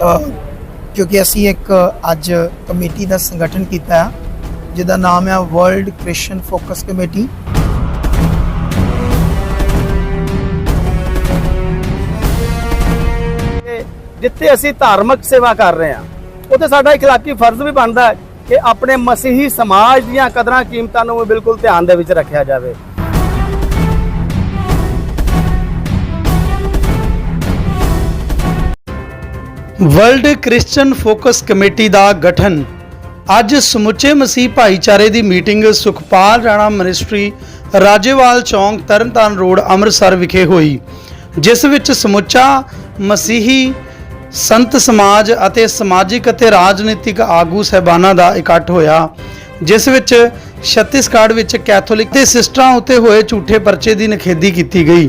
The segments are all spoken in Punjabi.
ਕਿਉਂਕਿ ਅਸੀਂ ਇੱਕ, ਅੱਜ ਕਮੇਟੀ ਦਾ ਸੰਗਠਨ ਕੀਤਾ ਹੈ, ਜਿਹਦਾ ਨਾਮ ਹੈ ਵਰਲਡ ਕ੍ਰਿਸਚੀਅਨ ਫੋਕਸ ਕਮੇਟੀ ਜਿੱਥੇ ਅਸੀਂ ਧਾਰਮਿਕ ਸੇਵਾ ਕਰ ਰਹੇ ਹਾਂ, ਉੱਥੇ ਸਾਡਾ ਇਖਲਾਕੀ ਫਰਜ਼ ਵੀ ਬਣਦਾ ਹੈ ਕਿ ਆਪਣੇ ਮਸੀਹੀ ਸਮਾਜ ਦੀਆਂ ਕਦਰਾਂ ਕੀਮਤਾਂ ਨੂੰ ਵੀ ਬਿਲਕੁਲ ਧਿਆਨ ਦੇ ਵਿੱਚ ਰੱਖਿਆ ਜਾਵੇ। ਵਰਲਡ ਕ੍ਰਿਸਚੀਅਨ ਫੋਕਸ ਕਮੇਟੀ ਦਾ ਗਠਨ। ਅੱਜ ਸਮੁੱਚੇ ਮਸੀਹ ਭਾਈਚਾਰੇ ਦੀ ਮੀਟਿੰਗ ਸੁਖਪਾਲ ਰਾਣਾ ਮਿਨਿਸਟਰੀ ਰਾਜੇਵਾਲ ਚੌਂਕ ਤਰਨਤਾਰਨ ਰੋਡ ਅੰਮ੍ਰਿਤਸਰ ਵਿਖੇ ਹੋਈ, ਜਿਸ ਵਿੱਚ ਸਮੁੱਚਾ ਮਸੀਹੀ ਸੰਤ ਸਮਾਜ ਅਤੇ ਸਮਾਜਿਕ ਅਤੇ ਰਾਜਨੀਤਿਕ ਆਗੂ ਸਹਿਬਾਨਾਂ ਦਾ ਇਕੱਠ ਹੋਇਆ, ਜਿਸ ਵਿੱਚ ਛੱਤੀਸਗੜ੍ਹ ਵਿੱਚ ਕੈਥੋਲਿਕ ਦੇ ਸਿਸਟਰਾਂ ਉੱਤੇ ਹੋਏ ਝੂਠੇ ਪਰਚੇ ਦੀ ਨਿਖੇਧੀ ਕੀਤੀ ਗਈ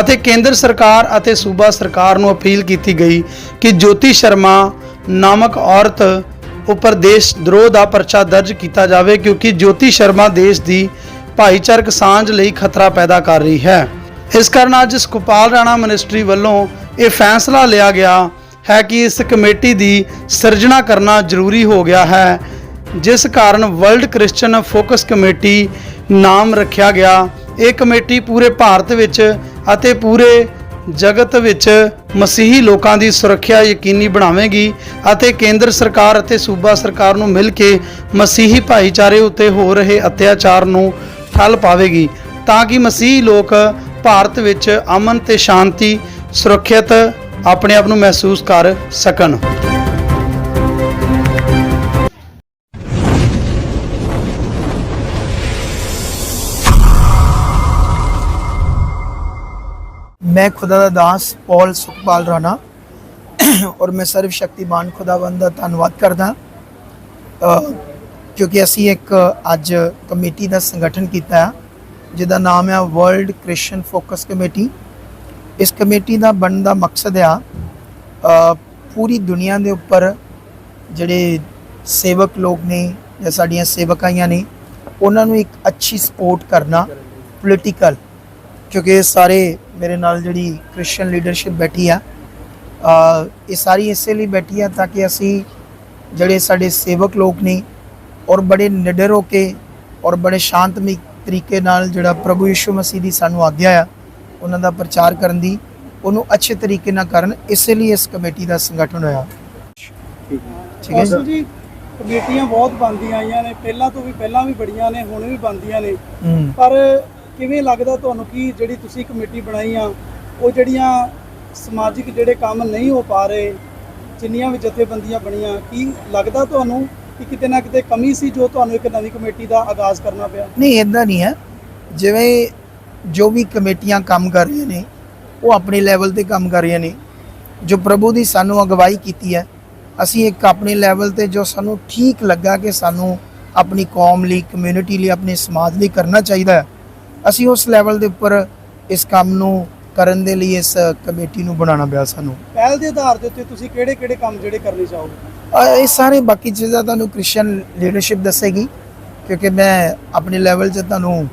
ਅਤੇ ਕੇਂਦਰ ਸਰਕਾਰ ਅਤੇ ਸੂਬਾ ਸਰਕਾਰ ਨੂੰ ਅਪੀਲ ਕੀਤੀ ਗਈ ਕਿ ਜੋਤੀ ਸ਼ਰਮਾ ਨਾਮਕ ਔਰਤ ਉੱਪਰ ਦੇਸ਼ ਦਰੋਹ ਦਾ ਪਰਚਾ ਦਰਜ ਕੀਤਾ ਜਾਵੇ ਕਿਉਂਕਿ ਜੋਤੀ ਸ਼ਰਮਾ ਦੇਸ਼ ਦੀ ਭਾਈਚਾਰਕ ਸਾਂਝ ਲਈ ਖਤਰਾ ਪੈਦਾ ਕਰ ਰਹੀ ਹੈ। ਇਸ ਕਾਰਨ ਅੱਜ ਸੁਖਪਾਲ ਰਾਣਾ ਮਿਨਿਸਟਰੀ ਵੱਲੋਂ ਇਹ ਫੈਸਲਾ ਲਿਆ ਗਿਆ ਹੈ ਕਿ ਇਸ ਕਮੇਟੀ ਦੀ ਸਿਰਜਣਾ ਕਰਨਾ ਜ਼ਰੂਰੀ ਹੋ ਗਿਆ ਹੈ ਜਿਸ ਕਾਰਨ ਵਰਲਡ ਕ੍ਰਿਸਚੀਅਨ ਫੋਕਸ ਕਮੇਟੀ ਨਾਮ ਰੱਖਿਆ ਗਿਆ। ਇਹ ਕਮੇਟੀ ਪੂਰੇ ਭਾਰਤ ਵਿੱਚ ਅਤੇ ਪੂਰੇ ਜਗਤ ਵਿੱਚ ਮਸੀਹੀ ਲੋਕਾਂ ਦੀ ਸੁਰੱਖਿਆ ਯਕੀਨੀ ਬਣਾਵੇਗੀ ਅਤੇ ਕੇਂਦਰ ਸਰਕਾਰ ਅਤੇ ਸੂਬਾ ਸਰਕਾਰ ਨੂੰ ਮਿਲ ਕੇ ਮਸੀਹੀ ਭਾਈਚਾਰੇ ਉੱਤੇ ਹੋ ਰਹੇ ਅਤਿਆਚਾਰ ਨੂੰ ਠੱਲ ਪਾਵੇਗੀ ਤਾਂ ਕਿ ਮਸੀਹੀ ਲੋਕ ਭਾਰਤ ਵਿੱਚ ਅਮਨ ਤੇ ਸ਼ਾਂਤੀ, ਸੁਰੱਖਿਅਤ ਆਪਣੇ ਆਪ ਨੂੰ ਮਹਿਸੂਸ ਕਰ ਸਕਣ। मैं खुदा ਦਾ ਦਾਸ ਪੌਲ ਸੁਖਪਾਲ ਰਾਣਾ ਔਰ ਮੈਂ ਸਰਵ ਸ਼ਕਤੀਮਾਨ ਖੁਦਾਵੰਦ ਦਾ ਧੰਨਵਾਦ ਕਰਦਾ ਅ, ਕਿਉਂਕਿ ਅਸੀਂ ਇੱਕ ਅੱਜ ਕਮੇਟੀ ਦਾ ਸੰਗਠਨ ਕੀਤਾ ਹੈ ਜਿਹਦਾ ਨਾਮ ਹੈ ਵਰਲਡ ਕ੍ਰਿਸਚੀਅਨ ਫੋਕਸ ਕਮੇਟੀ ਇਸ ਕਮੇਟੀ ਦਾ ਬਣਨ ਦਾ ਮਕਸਦ ਆ ਅ, ਪੂਰੀ ਦੁਨੀਆ ਦੇ ਉੱਪਰ ਜਿਹੜੇ ਸੇਵਕ ਲੋਕ ਨੇ ਜਾਂ ਸਾਡੀਆਂ ਸੇਵਕਾਈਆਂ ਨੇ ਉਹਨਾਂ ਨੂੰ ਇੱਕ ਅੱਛੀ ਸਪੋਰਟ ਕਰਨਾ ਪੋਲੀਟੀਕਲ ਕਿਉਂਕਿ ਸਾਰੇ ਮੇਰੇ ਨਾਲ ਜਿਹੜੀ ਕ੍ਰਿਸਚੀਅਨ ਲੀਡਰਸ਼ਿਪ ਬੈਠੀ ਆ ਇਹ ਸਾਰੀ ਇਸੇ ਲਈ ਬੈਠੀ ਆ ਤਾਂ ਕਿ ਅਸੀਂ ਜਿਹੜੇ ਸਾਡੇ ਸੇਵਕ ਲੋਕ ਨੇ ਔਰ ਬੜੇ ਨਿਡਰ ਹੋ ਕੇ ਔਰ ਬੜੇ ਸ਼ਾਂਤਮਈ ਤਰੀਕੇ ਨਾਲ ਜਿਹੜਾ ਪ੍ਰਭੂ ਯਿਸੂ ਮਸੀਹ ਦੀ ਸਾਨੂੰ ਆਗਿਆ ਆ ਉਹਨਾਂ ਦਾ ਪ੍ਰਚਾਰ ਕਰਨ ਦੀ ਉਹਨੂੰ ਅੱਛੇ ਤਰੀਕੇ ਨਾਲ ਕਰਨ ਇਸੇ ਲਈ ਇਸ ਕਮੇਟੀ ਦਾ ਸੰਗਠਨ ਹੋਇਆ। ਠੀਕ ਹੈ ਜੀ। ਕਮੇਟੀਆਂ ਬਹੁਤ ਬਣਦੀਆਂ ਆਈਆਂ ਨੇ ਪਹਿਲਾਂ ਤੋਂ ਵੀ ਪਹਿਲਾਂ ਵੀ ਬੜੀਆਂ ਨੇ ਹੁਣ ਵੀ ਬਣਦੀਆਂ ਨੇ। ਪਰ ਕਿਵੇਂ ਲੱਗਦਾ ਤੁਹਾਨੂੰ ਕਿ ਜਿਹੜੀ ਤੁਸੀਂ ਕਮੇਟੀ ਬਣਾਈ ਆ, ਉਹ ਜਿਹੜੀਆਂ ਸਮਾਜਿਕ ਜਿਹੜੇ ਕੰਮ ਨਹੀਂ ਹੋ ਪਾ ਰਹੇ, ਜਿੰਨੀਆਂ ਵੀ ਜਥੇਬੰਦੀਆਂ ਬਣੀਆਂ, ਕੀ ਲੱਗਦਾ ਤੁਹਾਨੂੰ ਕਿ ਕਿਤੇ ਨਾ ਕਿਤੇ ਕਮੀ ਸੀ ਜੋ ਤੁਹਾਨੂੰ ਇੱਕ ਨਵੀਂ ਕਮੇਟੀ ਦਾ ਆਗਾਜ਼ ਕਰਨਾ ਪਿਆ? ਨਹੀਂ ਇਦਾਂ ਨਹੀਂ ਹੈ। ਜਿਵੇਂ ਜੋ ਵੀ ਕਮੇਟੀਆਂ ਕੰਮ ਕਰ ਰਹੀਆਂ ਨੇ, ਉਹ ਆਪਣੇ ਲੈਵਲ ਤੇ ਕੰਮ ਕਰ ਰਹੀਆਂ ਨੇ। ਜੋ ਪ੍ਰਭੂ ਦੀ ਸਾਨੂੰ ਅਗਵਾਈ ਕੀਤੀ ਹੈ, ਅਸੀਂ ਇੱਕ ਆਪਣੇ ਲੈਵਲ ਤੇ ਜੋ ਸਾਨੂੰ ਠੀਕ ਲੱਗਾ ਕਿ ਸਾਨੂੰ ਆਪਣੀ ਕੌਮ ਲਈ ਕਮਿਊਨਿਟੀ ਲਈ, ਆਪਣੇ ਸਮਾਜ ਲਈ ਕਰਨਾ ਚਾਹੀਦਾ ਹੈ। ਅਸੀਂ ਉਸ ਲੈਵਲ ਦੇ ਉੱਪਰ ਇਸ ਕੰਮ ਨੂੰ ਕਰਨ ਦੇ ਲਈ ਇਸ ਕਮੇਟੀ ਨੂੰ ਬਣਾਉਣਾ ਪਿਆ ਸਾਨੂੰ। ਪਹਿਲ ਦੇ ਆਧਾਰ ਦੇ ਉੱਤੇ ਤੁਸੀਂ ਕਿਹੜੇ ਕਿਹੜੇ ਕੰਮ ਜਿਹੜੇ ਕਰਨੇ ਚਾਹੋਗੇ? ਇਹ ਸਾਰੇ ਬਾਕੀ ਚੀਜ਼ਾਂ ਤੁਹਾਨੂੰ ਕ੍ਰਿਸਚੀਅਨ ਲੀਡਰਸ਼ਿਪ ਦੱਸੇਗੀ ਕਿਉਂਕਿ ਮੈਂ ਆਪਣੇ ਲੈਵਲ 'ਚ ਤੁਹਾਨੂੰ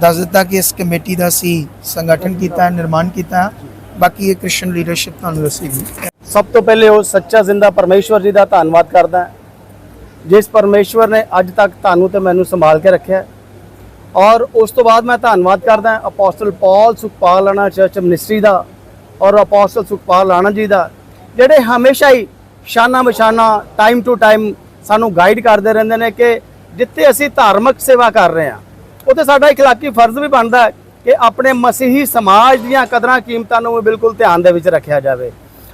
ਦੱਸ ਦਿੱਤਾ ਕਿ ਇਸ ਕਮੇਟੀ ਦਾ ਅਸੀਂ ਸੰਗਠਨ ਕੀਤਾ ਹੈ ਨਿਰਮਾਣ ਕੀਤਾ। ਹੈ ਬਾਕੀ ਇਹ ਕ੍ਰਿਸਚੀਅਨ ਲੀਡਰਸ਼ਿਪ ਤੁਹਾਨੂੰ ਦੱਸੇਗੀ। ਸਭ ਤੋਂ ਪਹਿਲੇ ਉਹ ਸੱਚਾ ਜ਼ਿੰਦਾ ਪਰਮੇਸ਼ਵਰ ਜੀ ਦਾ ਧੰਨਵਾਦ ਕਰਦਾ। ਹਾਂ, ਜਿਸ ਪਰਮੇਸ਼ਵਰ ਨੇ ਅੱਜ ਤੱਕ ਤੁਹਾਨੂੰ ਤੇ ਮੈਨੂੰ ਸੰਭਾਲ ਕੇ ਰੱਖਿਆ। ਔਰ ਉਸ ਤੋਂ ਬਾਅਦ ਮੈਂ ਧੰਨਵਾਦ ਕਰਦਾ apostle Paul Sukhpal Rana church ministry ਦਾ ਔਰ ਅਪੋਸਟਲ ਸੁਖਪਾਲ ਰਾਣਾ ਜੀ ਦਾ, ਜਿਹੜੇ ਹਮੇਸ਼ਾ ਹੀ ਸ਼ਾਨਾ ਬਸ਼ਾਨਾ ਟਾਈਮ ਟੂ ਟਾਈਮ ਸਾਨੂੰ ਗਾਈਡ ਕਰਦੇ ਰਹਿੰਦੇ ਨੇ ਕਿ ਜਿੱਥੇ ਅਸੀਂ ਧਾਰਮਿਕ ਸੇਵਾ ਕਰ ਰਹੇ ਹਾਂ, ਉੱਥੇ ਸਾਡਾ ਇਖਲਾਕੀ ਫਰਜ਼ ਵੀ ਬਣਦਾ ਕਿ ਆਪਣੇ ਮਸੀਹੀ ਸਮਾਜ ਦੀਆਂ ਕਦਰਾਂ ਕੀਮਤਾਂ ਨੂੰ ਵੀ ਬਿਲਕੁਲ ਧਿਆਨ ਦੇ ਵਿੱਚ ਰੱਖਿਆ ਜਾਵੇ।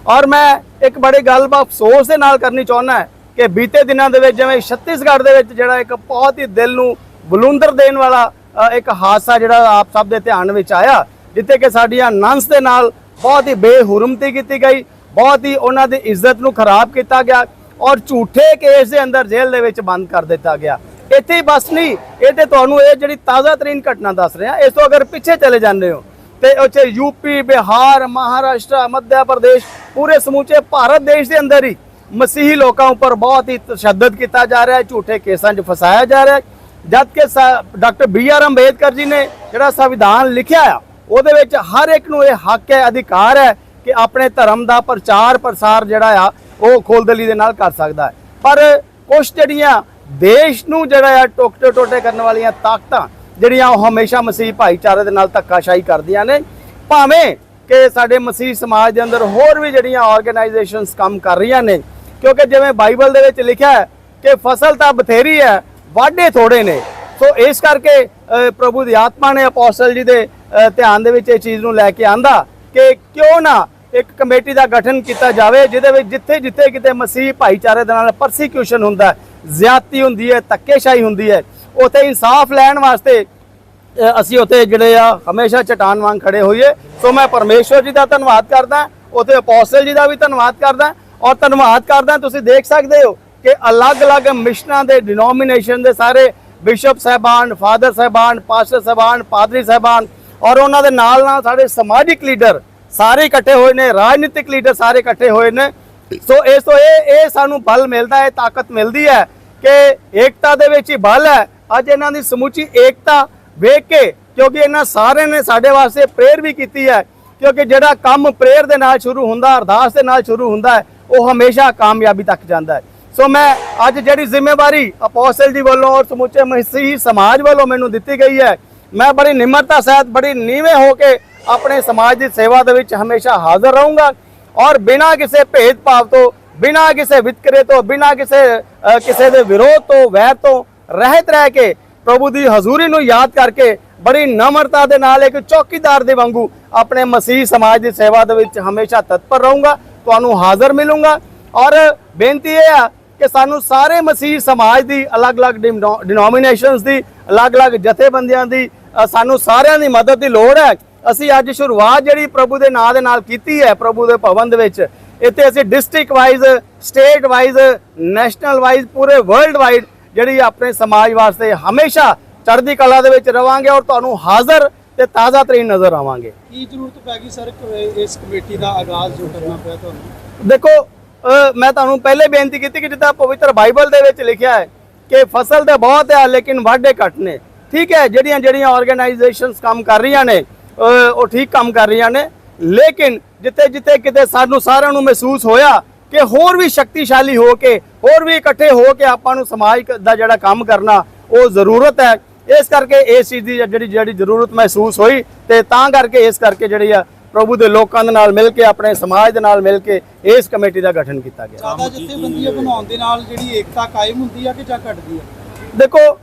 ਔਰ ਮੈਂ ਇੱਕ ਬੜੇ ਗੱਲ ਬਾ ਅਫਸੋਸ ਦੇ ਨਾਲ ਕਰਨੀ ਚਾਹੁੰਦਾ ਕਿ ਬੀਤੇ ਦਿਨਾਂ ਦੇ ਵਿੱਚ, ਜਿਵੇਂ ਛੱਤੀਸਗੜ੍ਹ ਦੇ ਵਿੱਚ ਜਿਹੜਾ ਇੱਕ ਬਹੁਤ ਹੀ ਦਿਲ ਨੂੰ ਬਲੂੰਦਰ ਦੇਣ ਵਾਲਾ ਇੱਕ ਹਾਦਸਾ ਜਿਹੜਾ ਆਪ ਸਭ ਦੇ ਧਿਆਨ ਵਿੱਚ ਆਇਆ, ਜਿੱਥੇ ਕਿ ਸਾਡੀਆਂ ਨੰਸ ਦੇ ਨਾਲ ਬਹੁਤ ਹੀ ਬੇਹੁਰਮਤੀ ਕੀਤੀ ਗਈ, ਬਹੁਤ ਹੀ ਉਹਨਾਂ ਦੀ ਇੱਜ਼ਤ ਨੂੰ ਖਰਾਬ ਕੀਤਾ ਗਿਆ ਔਰ ਝੂਠੇ ਕੇਸ ਦੇ ਅੰਦਰ ਜੇਲ੍ਹ ਦੇ ਵਿੱਚ ਬੰਦ ਕਰ ਦਿੱਤਾ ਗਿਆ। ਇੱਥੇ ਹੀ ਬਸ ਨਹੀਂ, ਇਹ ਤੇ ਤੁਹਾਨੂੰ ਇਹ ਜਿਹੜੀ ਤਾਜ਼ਾ ਤਰੀਨ ਘਟਨਾ ਦੱਸ ਰਿਹਾ, ਇਸ ਤੋਂ ਅਗਰ ਪਿੱਛੇ ਚਲੇ ਜਾਂਦੇ ਹੋ, ਤੇ ਉੱਥੇ ਯੂਪੀ ਬਿਹਾਰ, ਮਹਾਰਾਸ਼ਟਰ, ਮੱਧ ਪ੍ਰਦੇਸ਼, ਪੂਰੇ ਸਮੂਚੇ ਭਾਰਤ ਦੇਸ਼ ਦੇ ਅੰਦਰ ਹੀ ਮਸੀਹੀ ਲੋਕਾਂ ਉੱਪਰ ਬਹੁਤ ਹੀ ਤਸ਼ੱਦਦ ਕੀਤਾ ਜਾ ਰਿਹਾ ਹੈ, ਝੂਠੇ ਕੇਸਾਂ 'ਚ ਫਸਾਇਆ ਜਾ ਰਿਹਾ ਹੈ। ਜਦ ਕਿ doctor B R Ambedkar ji ਨੇ ਜਿਹੜਾ ਸੰਵਿਧਾਨ ਲਿਖਿਆ ਆ, ਉਹਦੇ ਵਿੱਚ ਹਰ ਇੱਕ ਨੂੰ ਇਹ ਹੱਕ ਹੈ, ਅਧਿਕਾਰ ਹੈ ਕਿ ਆਪਣੇ ਧਰਮ ਦਾ ਪ੍ਰਚਾਰ ਪ੍ਰਸਾਰ ਜਿਹੜਾ ਆ, ਉਹ ਖੋਲਦਲੀ ਦੇ ਨਾਲ ਕਰ ਸਕਦਾ ਹੈ। ਪਰ ਕੁਝ ਜਿਹੜੀਆਂ ਦੇਸ਼ ਨੂੰ ਜਿਹੜਾ ਆ ਟੋਕਟੇ ਟੋਟੇ ਕਰਨ ਵਾਲੀਆਂ ਤਾਕਤਾਂ, ਜਿਹੜੀਆਂ ਉਹ ਹਮੇਸ਼ਾ ਮਸੀਹ ਭਾਈਚਾਰੇ ਦੇ ਨਾਲ ਧੱਕਾਸ਼ਾਹੀ ਕਰਦੀਆਂ ਨੇ, ਭਾਵੇਂ ਕਿ ਸਾਡੇ ਮਸੀਹ ਸਮਾਜ ਦੇ ਅੰਦਰ ਹੋਰ ਵੀ ਜਿਹੜੀਆਂ ਆਰਗੇਨਾਈਜੇਸ਼ਨਸ ਕੰਮ ਕਰ ਰਹੀਆਂ ਨੇ, ਕਿਉਂਕਿ ਜਿਵੇਂ ਬਾਈਬਲ ਦੇ ਵਿੱਚ ਲਿਖਿਆ ਹੈ ਕਿ ਫਸਲ ਤਾਂ ਬਥੇਰੀ ਹੈ ਵਾਢੇ ਥੋੜੇ ਨੇ। ਸੋ ਇਸ ਕਰਕੇ ਪ੍ਰਭੂ ਦੀ ਆਤਮਾ ਨੇ ਅਪੋਸਲ ਜੀ ਦੇ ਧਿਆਨ ਦੇ ਵਿੱਚ ਇਹ ਚੀਜ਼ ਨੂੰ ਲੈ ਕੇ ਆਂਦਾ ਕਿ ਕਿਉਂ ਨਾ ਇੱਕ ਕਮੇਟੀ ਦਾ ਗਠਨ ਕੀਤਾ ਜਾਵੇ, ਜਿਹਦੇ ਵਿੱਚ ਜਿੱਥੇ ਜਿੱਥੇ ਕਿਤੇ ਮਸੀਹ ਭਾਈਚਾਰੇ ਦੇ ਨਾਲ ਪਰਸੀਕਿਊਸ਼ਨ ਹੁੰਦਾ ਹੈ ਜ਼ਿਆਦਤੀ ਹੁੰਦੀ ਹੈ, ਧੱਕੇਸ਼ਾਹੀ ਹੁੰਦੀ ਹੈ, ਉਥੇ ਇਨਸਾਫ ਲੈਣ ਵਾਸਤੇ ਅਸੀਂ ਉੱਥੇ ਜਿਹੜੇ ਆ, ਹਮੇਸ਼ਾ ਚਟਾਨ ਵਾਂਗ ਖੜੇ ਹੋਈਏ। ਸੋ ਮੈਂ ਪਰਮੇਸ਼ਵਰ ਜੀ ਦਾ ਧੰਨਵਾਦ ਕਰਦਾ, ਉੱਥੇ ਅਪੋਸਟਲ ਜੀ ਦਾ ਵੀ ਧੰਨਵਾਦ ਕਰਦਾ, ਔਰ ਧੰਨਵਾਦ ਕਰਦਾ, ਤੁਸੀਂ ਦੇਖ ਸਕਦੇ ਹੋ ਕਿ ਅਲੱਗ-ਅਲੱਗ ਮਿਸ਼ਨਾਂ ਦੇ ਡਿਨੋਮੀਨੇਸ਼ਨ ਦੇ ਸਾਰੇ ਬਿਸ਼ਪ ਸਹਿਬਾਨ ਫਾਦਰ ਸਹਿਬਾਨ ਪਾਸਟਰ ਸਹਿਬਾਨ ਪਾਦਰੀ ਸਹਿਬਾਨ ਔਰ ਉਹਨਾਂ ਦੇ ਨਾਲ ਨਾਲ ਸਾਡੇ ਸਮਾਜਿਕ ਲੀਡਰ ਸਾਰੇ ਇਕੱਠੇ ਹੋਏ ਨੇ, ਰਾਜਨੀਤਿਕ ਲੀਡਰ ਸਾਰੇ ਇਕੱਠੇ ਹੋਏ ਨੇ। ਸੋ ਇਸ ਤੋਂ ਇਹ ਇਹ ਸਾਨੂੰ ਬਲ ਮਿਲਦਾ ਹੈ, ਤਾਕਤ ਮਿਲਦੀ ਹੈ ਕਿ ਏਕਤਾ ਦੇ ਵਿੱਚ ਹੀ ਬਲ ਹੈ। ਅੱਜ ਇਹਨਾਂ ਦੀ ਸਮੁੱਚੀ ਏਕਤਾ ਵੇਖ ਕੇ ਕਿਉਂਕਿ ਇਹਨਾਂ ਸਾਰਿਆਂ ਨੇ ਸਾਡੇ ਵਾਸਤੇ ਪ੍ਰੇਅਰ ਵੀ ਕੀਤੀ ਹੈ, ਕਿਉਂਕਿ ਜਿਹੜਾ ਕੰਮ ਪ੍ਰੇਅਰ ਦੇ ਨਾਲ ਸ਼ੁਰੂ ਹੁੰਦਾ, ਅਰਦਾਸ ਦੇ ਨਾਲ ਸ਼ੁਰੂ ਹੁੰਦਾ ਹੈ, ਉਹ ਹਮੇਸ਼ਾ ਕਾਮਯਾਬੀ ਤੱਕ ਜਾਂਦਾ ਹੈ। ਸੋ ਮੈਂ ਅੱਜ ਜਿਹੜੀ ਜ਼ਿੰਮੇਵਾਰੀ ਅਪੋਸਲ ਜੀ ਵੱਲੋਂ ਔਰ ਸਮੁੱਚੇ ਮਸੀਹੀ ਸਮਾਜ ਵੱਲੋਂ ਮੈਨੂੰ ਦਿੱਤੀ ਗਈ ਹੈ, ਮੈਂ ਬੜੀ ਨਿਮਰਤਾ ਸਹਿਤ, ਬੜੀ ਨੀਵੇਂ ਹੋ ਕੇ ਆਪਣੇ ਸਮਾਜ ਦੀ ਸੇਵਾ ਦੇ ਵਿੱਚ ਹਮੇਸ਼ਾ ਹਾਜ਼ਰ ਰਹੂੰਗਾ। ਔਰ ਬਿਨਾਂ ਕਿਸੇ ਭੇਦਭਾਵ ਤੋਂ, ਬਿਨਾਂ ਕਿਸੇ ਵਿਤਕਰੇ ਤੋਂ, ਬਿਨਾਂ ਕਿਸੇ ਕਿਸੇ ਦੇ ਵਿਰੋਧ ਤੋਂ, ਵੈਰ ਤੋਂ ਰਹਿਤ ਰਹਿ ਕੇ ਪ੍ਰਭੂ ਦੀ ਹਜ਼ੂਰੀ ਨੂੰ ਯਾਦ ਕਰਕੇ ਬੜੀ ਨਮਰਤਾ ਦੇ ਨਾਲ ਇੱਕ ਚੌਕੀਦਾਰ ਦੇ ਵਾਂਗੂ ਆਪਣੇ ਮਸੀਹ ਸਮਾਜ ਦੀ ਸੇਵਾ ਦੇ ਵਿੱਚ ਹਮੇਸ਼ਾ ਤਤਪਰ ਰਹੂੰਗਾ। ਤੁਹਾਨੂੰ ਹਾਜ਼ਰ ਮਿਲੂੰਗਾ। ਔਰ ਬੇਨਤੀ ਇਹ ਆ ਕਿ ਸਾਨੂੰ ਸਾਰੇ ਮਸੀਹ ਸਮਾਜ ਦੀ ਅਲੱਗ-ਅਲੱਗ ਡਿਨੋਮੀਨੇਸ਼ਨਸ ਦੀ ਅਲੱਗ-ਅਲੱਗ ਜਥੇਬੰਦੀਆਂ ਦੀ ਸਾਨੂੰ ਸਾਰਿਆਂ ਦੀ ਮਦਦ ਦੀ ਲੋੜ ਹੈ। ਅਸੀਂ ਅੱਜ ਸ਼ੁਰੂਆਤ ਜਿਹੜੀ ਪ੍ਰਭੂ ਦੇ ਨਾਮ ਦੇ ਨਾਲ ਕੀਤੀ ਹੈ ਪ੍ਰਭੂ ਦੇ ਭਵਨ ਦੇ ਵਿੱਚ ਇੱਥੇ ਅਸੀਂ district wise state wise national wise ਪੂਰੇ ਵਰਲਡ ਵਾਈਡ ਜਿਹੜੀ ਆਪਣੇ ਸਮਾਜ ਵਾਸਤੇ ਹਮੇਸ਼ਾ ਚੜ੍ਹਦੀ ਕਲਾ ਦੇ ਵਿੱਚ ਰਵਾਂਗੇ ਔਰ ਤੁਹਾਨੂੰ ਹਾਜ਼ਰ ਤੇ ਤਾਜ਼ਾ ਤਰੀਨ ਨਜ਼ਰ ਆਵਾਂਗੇ। ਕੀ ਜ਼ਰੂਰਤ ਪੈ ਗਈ ਸਰ ਇਸ ਕਮੇਟੀ ਦਾ ਆਗਾਜ਼ ਜੋ ਕਰਨਾ ਪਿਆ ਤੁਹਾਨੂੰ? ਦੇਖੋ ਮੈਂ ਤੁਹਾਨੂੰ ਪਹਿਲੇ ਬੇਨਤੀ ਕੀਤੀ ਕਿ ਜਿੱਦਾਂ ਪਵਿੱਤਰ ਬਾਈਬਲ ਦੇ ਵਿੱਚ ਲਿਖਿਆ ਹੈ ਕਿ ਫਸਲ ਤੇ ਬਹੁਤ ਹੈ ਲੇਕਿਨ ਵਾਢੇ ਘੱਟ ਨੇ। ਠੀਕ ਹੈ, ਜਿਹੜੀਆਂ ਜਿਹੜੀਆਂ ਆਰਗੇਨਾਈਜੇਸ਼ਨਸ ਕੰਮ ਕਰ ਰਹੀਆਂ ਨੇ ਉਹ ਠੀਕ ਕੰਮ ਕਰ ਰਹੀਆਂ ਨੇ। ਲੇਕਿਨ ਜਿੱਥੇ ਜਿੱਥੇ ਕਿਤੇ ਸਾਨੂੰ ਸਾਰਿਆਂ ਨੂੰ ਮਹਿਸੂਸ ਹੋਇਆ ਕਿ ਹੋਰ ਵੀ ਸ਼ਕਤੀਸ਼ਾਲੀ ਹੋ ਕੇ, ਹੋਰ ਵੀ ਇਕੱਠੇ ਹੋ ਕੇ ਆਪਾਂ ਨੂੰ ਸਮਾਜ ਦਾ ਜਿਹੜਾ ਕੰਮ ਕਰਨਾ, ਉਹ ਜ਼ਰੂਰਤ ਹੈ। ਇਸ ਕਰਕੇ ਇਸ ਚੀਜ਼ ਦੀ ਜਿਹੜੀ ਜਿਹੜੀ ਜ਼ਰੂਰਤ ਮਹਿਸੂਸ ਹੋਈ ਤੇ ਤਾਂ ਕਰਕੇ ਇਸ ਕਰਕੇ ਜਿਹੜੀ ਆ ਪ੍ਰਭੂ ਦੇ ਲੋਕਾਂ ਦੇ ਨਾਲ ਮਿਲ ਕੇ ਆਪਣੇ ਸਮਾਜ ਦੇ ਨਾਲ ਮਿਲ ਕੇ ਇਸ ਕਮੇਟੀ ਦਾ ਗਠਨ ਕੀਤਾ ਗਿਆ। ਜ਼ਿਆਦਾ ਜਥੇਬੰਦੀਆਂ ਬਣਾਉਣ ਦੇ ਨਾਲ ਜਿਹੜੀ ਏਕਤਾ ਕਾਇਮ ਹੁੰਦੀ ਆ ਕਿ ਜਾਂ ਘਟਦੀ ਆ? ਦੇਖੋ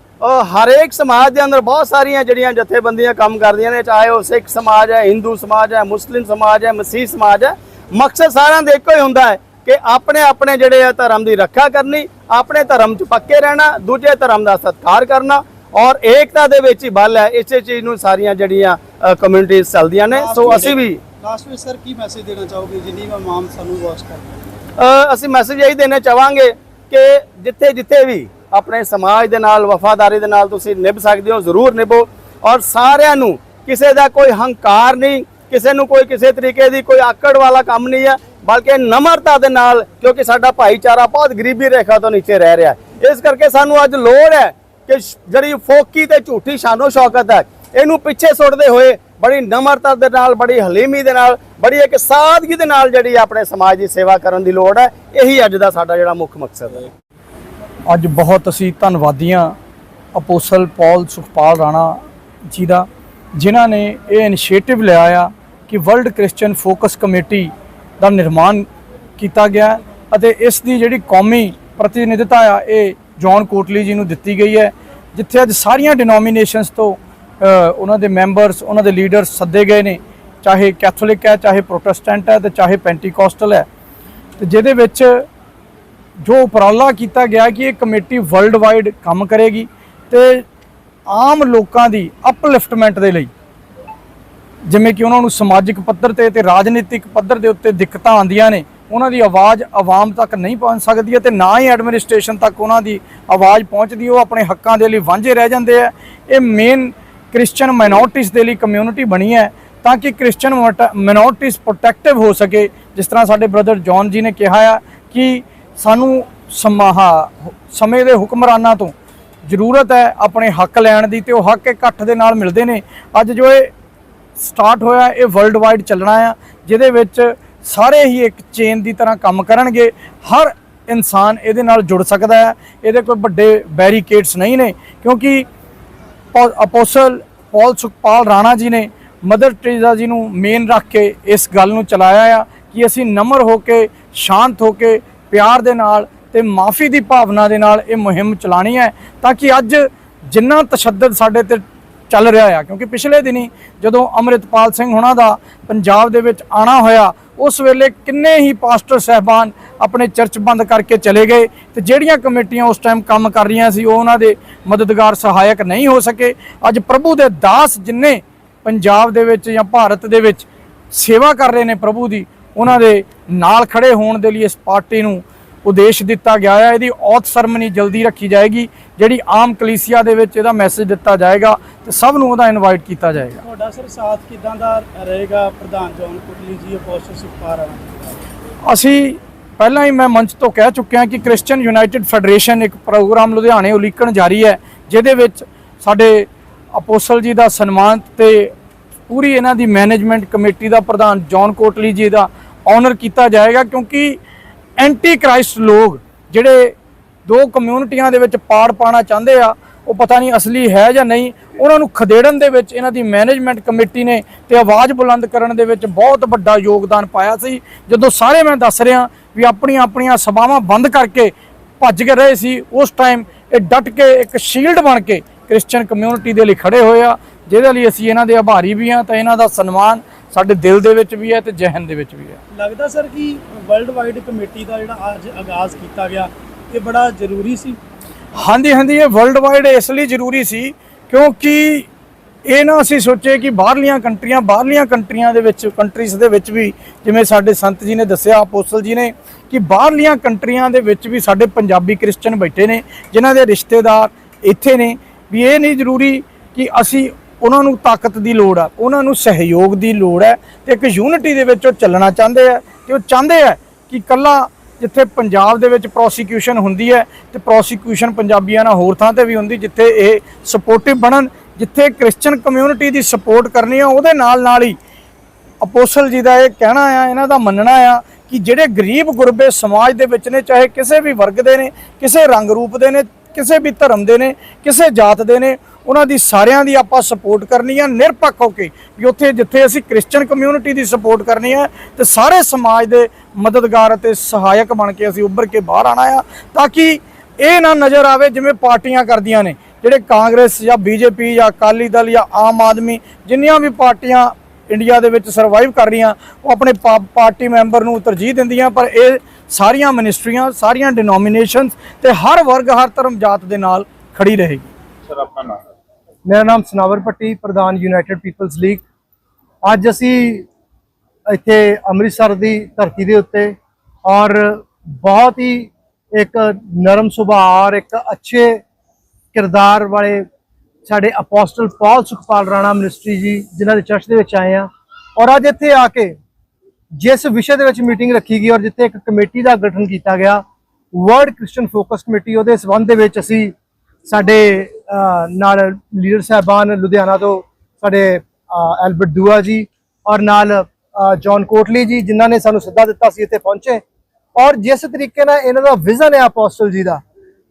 ਹਰੇਕ ਸਮਾਜ ਦੇ ਅੰਦਰ ਬਹੁਤ ਸਾਰੀਆਂ ਜਿਹੜੀਆਂ ਜਥੇਬੰਦੀਆਂ ਕੰਮ ਕਰਦੀਆਂ ਨੇ ਚਾਹੇ ਉਹ ਸਿੱਖ ਸਮਾਜ ਹੈ ਹਿੰਦੂ ਸਮਾਜ ਹੈ ਮੁਸਲਿਮ ਸਮਾਜ ਹੈ ਮਸੀਹ ਸਮਾਜ ਹੈ ਮਕਸਦ ਸਾਰਿਆਂ ਦਾ ਇੱਕੋ ਹੀ ਹੁੰਦਾ ਹੈ ਕਿ ਆਪਣੇ ਆਪਣੇ ਜਿਹੜੇ ਆ ਧਰਮ ਦੀ ਰੱਖਿਆ ਕਰਨੀ ਆਪਣੇ ਧਰਮ 'ਚ ਪੱਕੇ ਰਹਿਣਾ ਦੂਜੇ ਧਰਮ ਦਾ ਸਤਿਕਾਰ ਕਰਨਾ ਔਰ ਏਕਤਾ ਦੇ ਵਿੱਚ ਹੀ ਬਲ ਹੈ ਇਸੇ ਚੀਜ਼ ਨੂੰ ਸਾਰੀਆਂ ਜਿਹੜੀਆਂ ਕਮਿਊਨਿਟੀਆਂ ਚੱਲਦੀਆਂ ਨੇ। ਸੋ ਅਸੀਂ ਵੀ ਲਾਸਟ ਵਿੱਚ ਸਰ ਕੀ ਮੈਸੇਜ ਦੇਣਾ ਚਾਹੋਗੇ? ਜਿੰਨੀ ਮੈਂ ਮਾਮ ਸਾਨੂੰ ਵਾਚ ਕਰਦਾ ਅਸੀਂ ਮੈਸੇਜ ਇਹੀ ਦੇਣਾ ਚਾਹਾਂਗੇ ਕਿ ਜਿੱਥੇ ਜਿੱਥੇ ਵੀ ਆਪਣੇ ਸਮਾਜ ਦੇ ਨਾਲ ਵਫਾਦਾਰੀ ਦੇ ਨਾਲ ਤੁਸੀਂ ਨਿਭ ਸਕਦੇ ਹੋ ਜ਼ਰੂਰ ਨਿਭੋ। ਔਰ ਸਾਰਿਆਂ ਨੂੰ ਕਿਸੇ ਦਾ ਕੋਈ ਹੰਕਾਰ ਨਹੀਂ ਕਿਸੇ ਨੂੰ ਕੋਈ ਕਿਸੇ ਤਰੀਕੇ ਦੀ ਕੋਈ ਆਕੜ ਵਾਲਾ ਕੰਮ ਨਹੀਂ ਹੈ ਬਲਕਿ ਨਮਰਤਾ ਦੇ ਨਾਲ ਕਿਉਂਕਿ ਸਾਡਾ ਭਾਈਚਾਰਾ ਬਹੁਤ ਗਰੀਬੀ ਰੇਖਾ ਤੋਂ ਨੀਚੇ ਰਹਿ ਰਿਹਾ ਇਸ ਕਰਕੇ ਸਾਨੂੰ ਅੱਜ ਲੋੜ ਹੈ ਕਿ ਜਿਹੜੀ ਫੋਕੀ ਤੇ ਝੂਠੀ ਸ਼ਾਨੋ ਸ਼ੌਕਤ ਹੈ। ਇਹਨੂੰ ਪਿੱਛੇ ਸੁੱਟਦੇ ਹੋਏ ਬੜੀ ਨਮਰਤਾ ਦੇ ਨਾਲ, ਬੜੀ ਹਲੀਮੀ ਦੇ ਨਾਲ, ਬੜੀ ਇੱਕ ਸਾਦਗੀ ਦੇ ਨਾਲ ਜਿਹੜੀ ਆਪਣੇ ਸਮਾਜ ਦੀ ਸੇਵਾ ਕਰਨ ਦੀ ਲੋੜ ਹੈ, ਇਹੀ ਅੱਜ ਦਾ ਸਾਡਾ ਜਿਹੜਾ ਮੁੱਖ ਮਕਸਦ ਹੈ। ਅੱਜ ਬਹੁਤ ਅਸੀਂ ਧੰਨਵਾਦੀਆਂ ਅਪੋਸਲ ਪੌਲ ਸੁਖਪਾਲ ਰਾਣਾ ਜੀ ਦਾ, ਜਿਨ੍ਹਾਂ ਨੇ ਇਹ ਇਨੀਸ਼ੀਏਟਿਵ ਲਿਆ ਆ ਕਿ ਵਰਲਡ ਕ੍ਰਿਸਚੀਅਨ ਫੋਕਸ ਕਮੇਟੀ ਦਾ ਨਿਰਮਾਣ ਕੀਤਾ ਗਿਆ ਅਤੇ ਇਸ ਦੀ ਜਿਹੜੀ ਕੌਮੀ ਪ੍ਰਤੀਨਿਧਤਾ ਆ, ਇਹ ਜੌਨ ਕੋਟਲੀ ਜੀ ਨੂੰ ਦਿੱਤੀ ਗਈ ਹੈ, ਜਿੱਥੇ ਅੱਜ ਸਾਰੀਆਂ ਡਿਨੋਮੀਨੇਸ਼ਨਸ ਤੋਂ ਉਹਨਾਂ ਦੇ ਮੈਂਬਰਸ ਉਹਨਾਂ ਦੇ ਲੀਡਰਸ ਸੱਦੇ ਗਏ ਨੇ, ਚਾਹੇ ਕੈਥੋਲਿਕ ਹੈ, ਚਾਹੇ ਪ੍ਰੋਟੈਸਟੈਂਟ ਹੈ ਤੇ ਚਾਹੇ ਪੈਂਟੀਕੋਸਟਲ ਹੈ। ਤੇ ਜਿਹਦੇ ਵਿੱਚ ਜੋ ਉਪਰਾਲਾ ਕੀਤਾ ਗਿਆ ਕਿ ਇਹ ਕਮੇਟੀ ਵਰਲਡ ਵਾਈਡ ਕੰਮ ਕਰੇਗੀ ਤੇ ਆਮ ਲੋਕਾਂ ਦੀ ਅਪਲਿਫਟਮੈਂਟ ਦੇ ਲਈ, ਜਿਵੇਂ ਕਿ ਉਹਨਾਂ ਨੂੰ ਸਮਾਜਿਕ ਪੱਧਰ ਤੇ ਤੇ ਰਾਜਨੀਤਿਕ ਪੱਧਰ ਦੇ ਉੱਤੇ ਦਿੱਕਤਾਂ ਆਉਂਦੀਆਂ ਨੇ ਉਹਨਾਂ ਦੀ ਆਵਾਜ਼ ਆਵਾਮ ਤੱਕ ਨਹੀਂ ਪਹੁੰਚ ਸਕਦੀ ਹੈ ਤੇ ਨਾ ਹੀ ਐਡਮਿਨਿਸਟ੍ਰੇਸ਼ਨ ਤੱਕ ਉਹਨਾਂ ਦੀ ਆਵਾਜ਼ ਪਹੁੰਚਦੀ, ਉਹ ਆਪਣੇ ਹੱਕਾਂ ਦੇ ਲਈ ਵਾਂਝੇ ਰਹਿ ਜਾਂਦੇ ਆ। ਇਹ ਮੇਨ ਕ੍ਰਿਸਚੀਅਨ ਮਾਈਨੋਰਟੀਜ਼ ਦੇ ਲਈ ਕਮਿਊਨਿਟੀ ਬਣੀ ਹੈ ਤਾਂ ਕਿ ਕ੍ਰਿਸਚੀਅਨ ਮਾਈਨੋਰਟੀਜ਼ ਪ੍ਰੋਟੈਕਟਿਵ ਹੋ ਸਕੇ। ਜਿਸ ਤਰ੍ਹਾਂ ਸਾਡੇ ਬ੍ਰਦਰ ਜੌਨ ਜੀ ਨੇ ਕਿਹਾ ਆ ਕਿ ਸਾਨੂੰ ਸਮਾਹਾ, ਸਮੇਂ ਦੇ ਹੁਕਮਰਾਨਾਂ ਤੋਂ ਜ਼ਰੂਰਤ ਹੈ ਆਪਣੇ ਹੱਕ ਲੈਣ ਦੀ ਤੇ ਉਹ ਹੱਕ ਇਕੱਠ ਦੇ ਨਾਲ ਮਿਲਦੇ ਨੇ। ਅੱਜ ਜੋ ਇਹ ਸਟਾਰਟ ਹੋਇਆ, ਇਹ ਵਰਲਡ ਵਾਈਡ ਚੱਲਣਾ ਆ, ਜਿਹਦੇ ਵਿੱਚ ਸਾਰੇ ਹੀ ਇੱਕ ਚੇਨ ਦੀ ਤਰ੍ਹਾਂ ਕੰਮ ਕਰਨਗੇ। ਹਰ ਇਨਸਾਨ ਇਹਦੇ ਨਾਲ ਜੁੜ ਸਕਦਾ ਹੈ। ਇਹਦੇ ਕੋਈ ਵੱਡੇ ਬੈਰੀਕੇਡਸ ਨਹੀਂ ਨੇ, ਕਿਉਂਕਿ ਪੌ- ਅਪੋਸਲ ਪੌਲ ਸੁਖਪਾਲ ਰਾਣਾ ਜੀ ਨੇ ਮਦਰ ਟਰੀਜ਼ਾ ਜੀ ਨੂੰ ਮੇਨ ਰੱਖ ਕੇ ਇਸ ਗੱਲ ਨੂੰ ਚਲਾਇਆ ਆ ਕਿ ਅਸੀਂ ਨਮਰ ਹੋ ਕੇ, ਸ਼ਾਂਤ ਹੋ ਕੇ, ਪਿਆਰ ਦੇ ਨਾਲ ਤੇ ਮਾਫੀ ਦੀ ਭਾਵਨਾ ਦੇ ਨਾਲ ਇਹ ਮੁਹਿੰਮ ਚਲਾਣੀ ਹੈ, ਤਾਂ ਕਿ ਅੱਜ ਜਿੰਨਾ ਤਸ਼ੱਦਦ ਸਾਡੇ ਤੇ ਚੱਲ ਰਿਹਾ ਆ। ਕਿਉਂਕਿ ਪਿਛਲੇ ਦਿਨੀ ਜਦੋਂ ਅੰਮ੍ਰਿਤਪਾਲ ਸਿੰਘ ਹੁਣਾਂ ਦਾ ਪੰਜਾਬ ਦੇ ਵਿੱਚ ਆਣਾ ਹੋਇਆ, ਉਸ ਵੇਲੇ ਕਿੰਨੇ ਹੀ ਪਾਸਟਰ ਸਹਿਬਾਨ ਆਪਣੇ ਚਰਚ ਬੰਦ ਕਰਕੇ ਚਲੇ ਗਏ ਤੇ ਜਿਹੜੀਆਂ ਕਮੇਟੀਆਂ ਉਸ ਟਾਈਮ ਕੰਮ ਕਰ ਰਹੀਆਂ ਸੀ, ਉਹ ਉਹਨਾਂ ਦੇ ਮਦਦਗਾਰ ਸਹਾਇਕ ਨਹੀਂ ਹੋ ਸਕੇ। ਅੱਜ ਪ੍ਰਭੂ ਦੇ ਦਾਸ ਜਿੰਨੇ ਪੰਜਾਬ ਦੇ ਵਿੱਚ ਜਾਂ ਭਾਰਤ ਦੇ ਵਿੱਚ ਸੇਵਾ ਕਰ ਰਹੇ ਨੇ ਪ੍ਰਭੂ ਦੀ, ਉਹਨਾਂ ਦੇ ਨਾਲ ਖੜੇ ਹੋਣ ਦੇ ਲਈ ਇਸ ਪਾਰਟੀ ਨੂੰ ਉਦੇਸ਼ ਦਿੱਤਾ ਗਿਆ ਹੈ। ਇਹਦੀ ਔਤ ਸਰਮਨੀ ਜਲਦੀ ਰੱਖੀ ਜਾਏਗੀ। ਜਿਹੜੀ ਆਮ ਕਲੀਸਿਆ ਦੇ ਵਿੱਚ ਇਹਦਾ ਮੈਸੇਜ ਦਿੱਤਾ ਜਾਏਗਾ ਤੇ ਸਭ ਨੂੰ ਉਹਦਾ ਇਨਵਾਈਟ ਕੀਤਾ ਜਾਏਗਾ। ਤੁਹਾਡਾ ਸਰ ਸਾਥ ਕਿਦਾਂ ਦਾ ਰਹੇਗਾ ਪ੍ਰਧਾਨ ਜੌਨ ਕੁਟਲੀ ਜੀ ਅਪੋਸਟਲ ਸੁਖਪਾਲ ਰਾਣਾ? ਅਸੀਂ ਪਹਿਲਾਂ ਹੀ ਮੈਂ ਮੰਚ ਤੋਂ ਕਹਿ ਚੁੱਕਿਆ ਕਿ ਕ੍ਰਿਸਚੀਅਨ ਯੂਨਾਈਟਿਡ ਫੈਡਰੇਸ਼ਨ ਇੱਕ ਪ੍ਰੋਗਰਾਮ ਲੁਧਿਆਣੇ ਉਲੀਕਣ ਜਾਰੀ ਹੈ ਜਿਹਦੇ ਵਿੱਚ ਸਾਡੇ ਅਪੋਸਲ ਜੀ ਦਾ ਸਨਮਾਨ ਤੇ ਪੂਰੀ ਇਹਨਾਂ ਦੀ ਮੈਨੇਜਮੈਂਟ ਕਮੇਟੀ ਦਾ ਪ੍ਰਧਾਨ ਜੌਨ ਕੋਟਲੀ ਜੀ ਦਾ ਆਨਰ ਕੀਤਾ ਜਾਏਗਾ ਕਿਉਂਕਿ ਐਂਟੀ ਕ੍ਰਾਈਸਟ ਲੋਕ ਜਿਹੜੇ ਦੋ ਕਮਿਊਨਿਟੀਆਂ ਦੇ ਵਿੱਚ ਪਾੜ ਪਾਣਾ ਚਾਹੁੰਦੇ ਆ, ਉਹ ਪਤਾ ਨਹੀਂ ਅਸਲੀ ਹੈ ਜਾਂ ਨਹੀਂ, ਉਹਨਾਂ ਨੂੰ ਖਦੇੜਨ ਦੇ ਵਿੱਚ ਇਹਨਾਂ ਦੀ ਮੈਨੇਜਮੈਂਟ ਕਮੇਟੀ ਨੇ ਤੇ ਆਵਾਜ਼ ਬੁਲੰਦ ਕਰਨ ਦੇ ਵਿੱਚ ਬਹੁਤ ਵੱਡਾ ਯੋਗਦਾਨ ਪਾਇਆ ਸੀ। ਜਦੋਂ ਸਾਰੇ ਮੈਂ ਦੱਸ ਰਿਹਾ ਵੀ ਆਪਣੀਆਂ ਆਪਣੀਆਂ ਸਭਾਵਾਂ ਬੰਦ ਕਰਕੇ ਭੱਜ ਕੇ ਰਹੇ ਸੀ, ਉਸ ਟਾਈਮ ਇਹ ਡਟ ਕੇ ਇੱਕ ਸ਼ੀਲਡ ਬਣ ਕੇ ਕ੍ਰਿਸਚੀਅਨ ਕਮਿਊਨਿਟੀ ਦੇ ਲਈ ਖੜੇ ਹੋਏ ਆ, ਜਿਹਦੇ ਲਈ ਅਸੀਂ ਇਹਨਾਂ ਦੇ ਆਭਾਰੀ ਵੀ ਹਾਂ, ਤਾਂ ਇਹਨਾਂ ਦਾ ਸਨਮਾਨ ਸਾਡੇ ਦਿਲ ਦੇ ਵਿੱਚ ਵੀ ਹੈ ਤੇ ਜਹਨ ਦੇ ਵਿੱਚ ਵੀ ਹੈ। ਲੱਗਦਾ ਸਰ ਕਿ ਵਰਲਡ ਵਾਈਡ ਕਮੇਟੀ ਦਾ ਜਿਹੜਾ ਅੱਜ ਆਗਾਜ਼ ਕੀਤਾ ਗਿਆ ਇਹ ਬੜਾ ਜ਼ਰੂਰੀ ਸੀ? ਹਾਂਜੀ ਹਾਂਜੀ ਇਹ ਵਰਲਡ ਵਾਈਡ ਇਸ ਲਈ ਜ਼ਰੂਰੀ ਸੀ ਕਿਉਂਕਿ ਇਹ ਨਾ ਅਸੀਂ ਸੋਚੇ ਕਿ ਬਾਹਰਲੀਆਂ ਕੰਟਰੀਆਂ ਬਾਹਰਲੀਆਂ ਕੰਟਰੀਆਂ ਦੇ ਵਿੱਚ ਕੰਟਰੀਜ਼ ਦੇ ਵਿੱਚ ਵੀ ਜਿਵੇਂ ਸਾਡੇ ਸੰਤ ਜੀ ਨੇ ਦੱਸਿਆ ਅਪੋਸਲ ਜੀ ਨੇ ਕਿ ਬਾਹਰਲੀਆਂ ਕੰਟਰੀਆਂ ਦੇ ਵਿੱਚ ਵੀ ਸਾਡੇ ਪੰਜਾਬੀ ਕ੍ਰਿਸਚੀਅਨ ਬੈਠੇ ਨੇ ਜਿਨ੍ਹਾਂ ਦੇ ਰਿਸ਼ਤੇਦਾਰ ਇੱਥੇ ਨੇ ਵੀ ਇਹ ਨਹੀਂ ਜ਼ਰੂਰੀ ਕਿ ਅਸੀਂ ਉਹਨਾਂ ਨੂੰ ਤਾਕਤ ਦੀ ਲੋੜ ਆ, ਉਹਨਾਂ ਨੂੰ ਸਹਿਯੋਗ ਦੀ ਲੋੜ ਹੈ ਤੇ ਇੱਕ ਯੂਨਿਟੀ ਦੇ ਵਿੱਚ ਉਹ ਚੱਲਣਾ ਚਾਹੁੰਦੇ ਆ ਤੇ ਉਹ ਚਾਹੁੰਦੇ ਆ ਕਿ ਕੱਲਾ ਜਿੱਥੇ ਪੰਜਾਬ ਦੇ ਵਿੱਚ ਪ੍ਰੋਸੀਕਿਊਸ਼ਨ ਹੁੰਦੀ ਹੈ ਤੇ ਪ੍ਰੋਸੀਕਿਊਸ਼ਨ ਪੰਜਾਬੀਆਂ ਨਾਲ ਹੋਰ ਥਾਂ ਤੇ ਵੀ ਹੁੰਦੀ, ਜਿੱਥੇ ਇਹ ਸਪੋਰਟਿਵ ਬਣਨ, ਜਿੱਥੇ ਕ੍ਰਿਸਚੀਅਨ ਕਮਿਊਨਿਟੀ ਦੀ ਸਪੋਰਟ ਕਰਨੀ ਆ, ਉਹਦੇ ਨਾਲ ਨਾਲ ਹੀ ਅਪੋਸਲ ਜੀ ਦਾ ਇਹ ਕਹਿਣਾ ਆ, ਇਹਨਾਂ ਦਾ ਮੰਨਣਾ ਆ ਕਿ ਜਿਹੜੇ ਗਰੀਬ ਗੁਰਬੇ ਸਮਾਜ ਦੇ ਵਿੱਚ ਨੇ, ਚਾਹੇ ਕਿਸੇ ਵੀ ਵਰਗ ਦੇ ਨੇ, ਕਿਸੇ ਰੰਗ ਰੂਪ ਦੇ ਨੇ ਕਿਸੇ ਵੀ ਧਰਮ ਦੇ ਨੇ, ਕਿਸੇ ਜਾਤ ਦੇ ਨੇ, ਉਹਨਾਂ ਦੀ ਸਾਰਿਆਂ ਦੀ ਆਪਾਂ ਸਪੋਰਟ ਕਰਨੀ ਆ, ਨਿਰਪੱਖ ਹੋ ਕੇ ਵੀ ਉੱਥੇ ਜਿੱਥੇ ਅਸੀਂ ਕ੍ਰਿਸਚੀਅਨ ਕਮਿਊਨਿਟੀ ਦੀ ਸਪੋਰਟ ਕਰਨੀ ਆ ਤੇ ਸਾਰੇ ਸਮਾਜ ਦੇ ਮਦਦਗਾਰ ਅਤੇ ਸਹਾਇਕ ਬਣ ਕੇ ਅਸੀਂ ਉੱਭਰ ਕੇ ਬਾਹਰ ਆਣਾ ਆ ਤਾਂ ਕਿ ਇਹ ਨਾ ਨਜ਼ਰ ਆਵੇ ਜਿਵੇਂ ਪਾਰਟੀਆਂ ਕਰਦੀਆਂ ਨੇ, ਜਿਹੜੇ ਕਾਂਗਰਸ ਜਾਂ ਬੀਜੇਪੀ ਜਾਂ ਅਕਾਲੀ ਦਲ ਜਾਂ ਆਮ ਆਦਮੀ, ਜਿੰਨੀਆਂ ਵੀ ਪਾਰਟੀਆਂ ਇੰਡੀਆ ਦੇ ਵਿੱਚ ਸਰਵਾਈਵ ਕਰ ਰਹੀਆਂ ਉਹ ਆਪਣੇ ਪਾ- ਪਾਰਟੀ ਮੈਂਬਰ ਨੂੰ ਤਰਜੀਹ ਦਿੰਦੀਆਂ ਪਰ ਇਹ ਸਾਰੀਆਂ ਮਿਨਿਸਟਰੀਆਂ ਸਾਰੀਆਂ ਡਿਨੋਮੀਨੇਸ਼ਨਸ ਤੇ ਹਰ ਵਰਗ ਹਰ ਧਰਮ ਜਾਤ ਦੇ ਨਾਲ ਖੜੀ ਰਹੇਗੀ। ਮੇਰਾ ਨਾਮ ਸਨਾਵਰ ਪੱਟੀ ਪ੍ਰਧਾਨ ਯੂਨਾਈਟਿਡ ਪੀਪਲਸ ਲੀਗ ਅੱਜ ਅਸੀਂ ਇੱਥੇ ਅੰਮ੍ਰਿਤਸਰ ਦੀ ਧਰਤੀ ਦੇ ਉੱਤੇ ਔਰ ਬਹੁਤ ਹੀ ਇੱਕ ਨਰਮ ਸੁਭਾਅ ਔਰ ਇੱਕ ਅੱਛੇ ਕਿਰਦਾਰ ਵਾਲੇ ਸਾਡੇ apostle Paul Sukhpal Rana ministry ji ਜਿਨ੍ਹਾਂ ਦੇ ਚਰਚ ਦੇ ਵਿੱਚ ਆਏ ਆ ਔਰ ਅੱਜ ਇੱਥੇ ਆ ਕੇ ਜਿਸ ਵਿਸ਼ੇ ਦੇ ਵਿੱਚ ਮੀਟਿੰਗ ਰੱਖੀ ਗਈ ਔਰ ਜਿੱਥੇ ਇੱਕ ਕਮੇਟੀ ਦਾ ਗਠਨ ਕੀਤਾ ਗਿਆ ਵਰਲਡ ਕ੍ਰਿਸਚੀਅਨ ਫੋਕਸ ਕਮੇਟੀ ਉਹਦੇ ਸਬੰਧ ਦੇ ਵਿੱਚ ਅਸੀਂ ਸਾਡੇ ਨਾਲ ਲੀਡਰ ਸਾਹਿਬਾਨ ਲੁਧਿਆਣਾ ਤੋਂ ਸਾਡੇ ਐਲਬਰਟ ਦੂਆ ਜੀ ਔਰ ਨਾਲ ਅਹ, ਜੌਨ ਕੋਟਲੀ ਜੀ ਜਿਨ੍ਹਾਂ ਨੇ ਸਾਨੂੰ ਸੱਦਾ ਦਿੱਤਾ ਸੀ ਇੱਥੇ ਪਹੁੰਚੇ। ਔਰ ਜਿਸ ਤਰੀਕੇ ਨਾਲ ਇਹਨਾਂ ਦਾ ਵਿਜ਼ਨ ਹੈ ਅਪੋਸਟਲ ਜੀ ਦਾ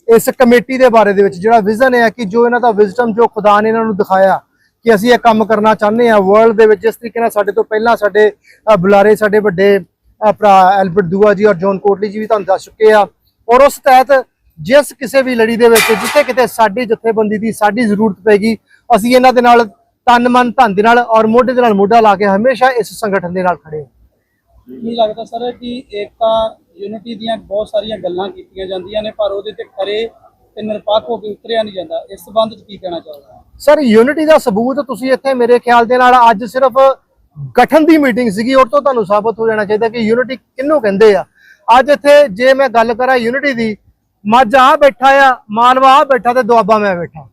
ਇਸ ਕਮੇਟੀ ਦੇ ਬਾਰੇ ਦੇ ਵਿੱਚ ਜਿਹੜਾ ਵਿਜ਼ਨ ਹੈ ਕਿ ਜੋ ਇਹਨਾਂ ਦਾ ਵਿਜ਼ਡਮ ਜੋ ਖੁਦਾ ਨੇ ਇਹਨਾਂ ਨੂੰ ਦਿਖਾਇਆ ਕਿ ਅਸੀਂ ਇਹ ਕੰਮ ਕਰਨਾ ਚਾਹੁੰਦੇ ਹਾਂ ਵਰਲਡ ਦੇ ਵਿੱਚ, ਜਿਸ ਤਰੀਕੇ ਨਾਲ ਸਾਡੇ ਤੋਂ ਪਹਿਲਾਂ ਸਾਡੇ ਬੁਲਾਰੇ, ਸਾਡੇ ਵੱਡੇ ਭਰਾ ਐਲਬਰਟ ਦੂਆ ਜੀ ਔਰ ਜੌਨ ਕੋਟਲੀ ਜੀ ਵੀ ਤੁਹਾਨੂੰ ਦੱਸ ਚੁੱਕੇ ਆ। ਔਰ ਉਸ ਤਹਿਤ ਜਿਸ ਕਿਸੇ ਵੀ ਲੜੀ ਦੇ ਵਿੱਚ, ਜਿੱਥੇ ਕਿਤੇ ਸਾਡੀ ਜਥੇਬੰਦੀ ਦੀ ਸਾਡੀ ਜ਼ਰੂਰਤ ਪੈਗੀ, ਅਸੀਂ ਇਹਨਾਂ ਦੇ ਨਾਲ ਤਨ, ਮਨ, ਧਨ ਦੇ ਨਾਲ ਔਰ ਮੋਢੇ ਦੇ ਨਾਲ ਮੋਢਾ ਲਾ ਕੇ ਹਮੇਸ਼ਾ ਇਸ ਸੰਗਠਨ ਦੇ ਨਾਲ ਖੜੇ ਹਾਂ। ਕੀ ਲੱਗਦਾ ਸਰ ਕਿ ਏਕਤਾ ਯੂਨਿਟੀ ਦੀਆਂ ਬਹੁਤ ਸਾਰੀਆਂ ਗੱਲਾਂ ਕੀਤੀਆਂ ਜਾਂਦੀਆਂ ਨੇ, ਪਰ ਉਹਦੇ ਤੇ ਖਰੇ ਤੇ ਨਿਰਪੱਖ ਹੋ ਕੇ ਉਤਰਿਆ ਨਹੀਂ ਜਾਂਦਾ। ਇਸ ਸੰਬੰਧ ਚ ਕੀ ਕਹਿਣਾ ਚਾਹੋਗੇ? ਸਰ ਯੂਨਿਟੀ ਦਾ ਸਬੂਤ ਤੁਸੀਂ ਇੱਥੇ ਮੇਰੇ ਖਿਆਲ ਦੇ ਨਾਲ ਅੱਜ ਸਿਰਫ ਗਠਨ ਦੀ ਮੀਟਿੰਗ ਸੀਗੀ ਔਰ ਤੋਂ ਤੁਹਾਨੂੰ ਸਾਬਤ ਹੋ ਜਾਣਾ ਚਾਹੀਦਾ ਕਿ ਯੂਨਿਟੀ ਕਿਹਨੂੰ ਕਹਿੰਦੇ ਆ। ਅੱਜ ਇੱਥੇ ਜੇ ਮੈਂ ਗੱਲ ਕਰਾਂ ਯੂਨਿਟੀ ਦੀ, ਮਾਝਾ ਆ ਬੈਠਾ ਆ, ਮਾਲਵਾ ਆ ਬੈਠਾ ਤੇ ਦੁਆਬਾ ਮੈਂ ਬੈਠਾ।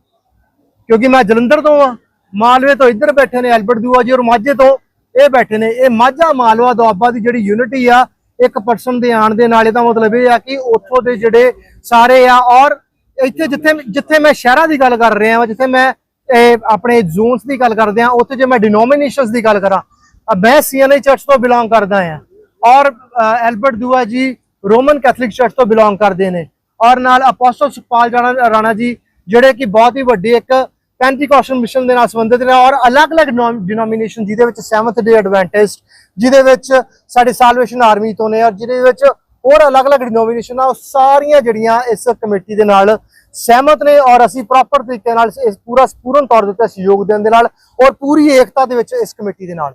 ਕਿਉਂਕਿ ਮੈਂ ਜਲੰਧਰ ਤੋਂ ਆ, ਮਾਲਵੇ ਤੋਂ ਇੱਧਰ ਬੈਠੇ ਨੇ, ਐਲਬਰਟ ਦੂਆ ਜੀ ਔਰ ਮਾਝੇ ਤੋਂ ਇਹ ਬੈਠੇ ਨੇ। ਇਹ ਮਾਝਾ ਮਾਲਵਾ, ਦੁਆਬਾ ਦੀ ਜਿਹੜੀ ਯੂਨਿਟੀ ਆ ਇੱਕ ਪਰਸਨ ਦੇ ਆਣ ਦੇ ਨਾਲ ਇਹਦਾ ਮਤਲਬ ਇਹ ਆ ਕਿ ਉੱਥੋਂ ਦੇ ਜਿਹੜੇ ਸਾਰੇ ਆ, ਔਰ ਇੱਥੇ ਜਿੱਥੇ ਜਿੱਥੇ ਮੈਂ ਸ਼ਹਿਰਾਂ ਦੀ ਗੱਲ ਕਰ ਰਿਹਾ ਹਾਂ ਜਿੱਥੇ ਮੈਂ ਆਪਣੇ ਜ਼ੋਨਸ ਦੀ ਗੱਲ ਕਰਦੇ ਆ, ਉੱਥੇ ਜੇ ਮੈਂ ਡਿਨੋਮੀਨੇਸ਼ਨਸ ਦੀ ਗੱਲ ਕਰਾਂ ਮੈਂ ਸੀਐਨਏ ਚਰਚ ਤੋਂ ਬਿਲੋਂਗ ਕਰਦਾ ਆ, ਔਰ Albert Dua ji Roman Catholic church ਤੋਂ ਬਿਲੋਂਗ ਕਰਦੇ ਨੇ, ਔਰ ਨਾਲ ਅਪੋਸਟਲ ਸੁਖਪਾਲ ਰਾਣਾ ਰਾਣਾ ਜੀ, ਜਿਹੜੇ ਕਿ ਬਹੁਤ ਹੀ ਵੱਡੀ ਇੱਕ ਪੈਂਟੀਕੋਸਟਲ ਮਿਸ਼ਨ ਦੇ ਨਾਲ ਸੰਬੰਧਿਤ ਨੇ ਔਰ ਅਲੱਗ-ਅਲੱਗ ਡਿਨੋਮੀਨੇਸ਼ਨ ਜਿਹਦੇ ਵਿੱਚ ਸੈਵਨਥ ਡੇ ਐਡਵੈਂਟਿਸਟ ਜਿਹਦੇ ਵਿੱਚ ਸਾਡੇ ਸਾਲਵੇਸ਼ਨ ਆਰਮੀ ਤੋਂ ਨੇ ਔਰ ਜਿਹਦੇ ਵਿੱਚ ਹੋਰ ਅਲੱਗ-ਅਲੱਗ ਡਿਨੋਮੀਨੇਸ਼ਨ ਆ, ਉਹ ਸਾਰੀਆਂ ਜਿਹੜੀਆਂ ਇਸ ਕਮੇਟੀ ਦੇ ਨਾਲ ਸਹਿਮਤ ਨੇ ਔਰ ਅਸੀਂ ਪ੍ਰੋਪਰ ਤਰੀਕੇ ਨਾਲ ਇਸ ਪੂਰਾ ਪੂਰਨ ਤੌਰ ਦੇ ਉੱਤੇ ਸਹਿਯੋਗ ਦੇਣ ਦੇ ਨਾਲ ਔਰ ਪੂਰੀ ਏਕਤਾ ਦੇ ਵਿੱਚ ਇਸ ਕਮੇਟੀ ਦੇ ਨਾਲ।